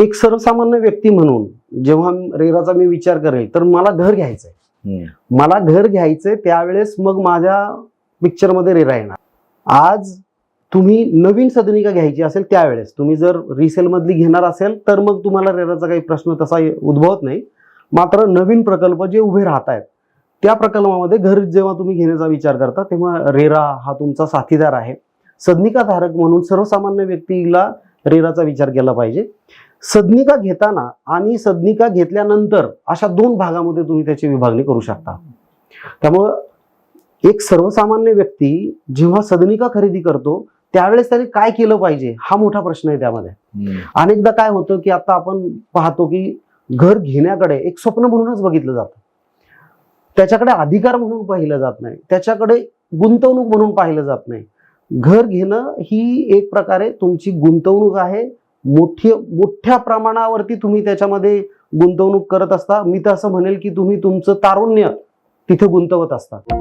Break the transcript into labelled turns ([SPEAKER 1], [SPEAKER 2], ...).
[SPEAKER 1] एक सर्वसामान्य व्यक्ती म्हणून जेव्हा रेराचा मी विचार करेल तर मला घर घ्यायचंय. मला घर घ्यायचंय त्यावेळेस मग माझ्या पिक्चरमध्ये रेरा येणार. आज तुम्ही नवीन सदनिका घ्यायची असेल त्यावेळेस तुम्ही जर रिसेल मधली घेणार असेल तर मग तुम्हाला रेराचा काही प्रश्न तसा उद्भवत नाही. मात्र नवीन प्रकल्प जे उभे राहत आहेत त्या प्रकल्पामध्ये घर जेव्हा तुम्ही घेण्याचा विचार करता तेव्हा रेरा हा तुमचा साथीदार आहे. सदनिका धारक म्हणून सर्वसामान्य व्यक्तीला रेराचा विचार केला पाहिजे. सदनिका घेताना आणि सदनिका घेतल्यानंतर अशा दोन भागामध्ये तुम्ही त्याची विभागणी करू शकता. त्यामुळं एक सर्वसामान्य व्यक्ती जेव्हा सदनिका खरेदी करतो त्यावेळेस त्याने काय केलं पाहिजे हा मोठा प्रश्न आहे त्यामध्ये. अनेकदा काय होतं की आता आपण पाहतो की घर घेण्याकडे एक स्वप्न म्हणूनच बघितलं जातं. त्याच्याकडे अधिकार म्हणून पाहिलं जात नाही. त्याच्याकडे गुंतवणूक म्हणून पाहिलं जात नाही. घर घेणं ही एक प्रकारे तुमची गुंतवणूक आहे मोठी मोठ्या प्रमाणावरती तुम्ही त्याच्यामध्ये गुंतवणूक करत असता. मी तर असं म्हणेल की तुम्ही तुमचं तारुण्य तिथे गुंतवत असता.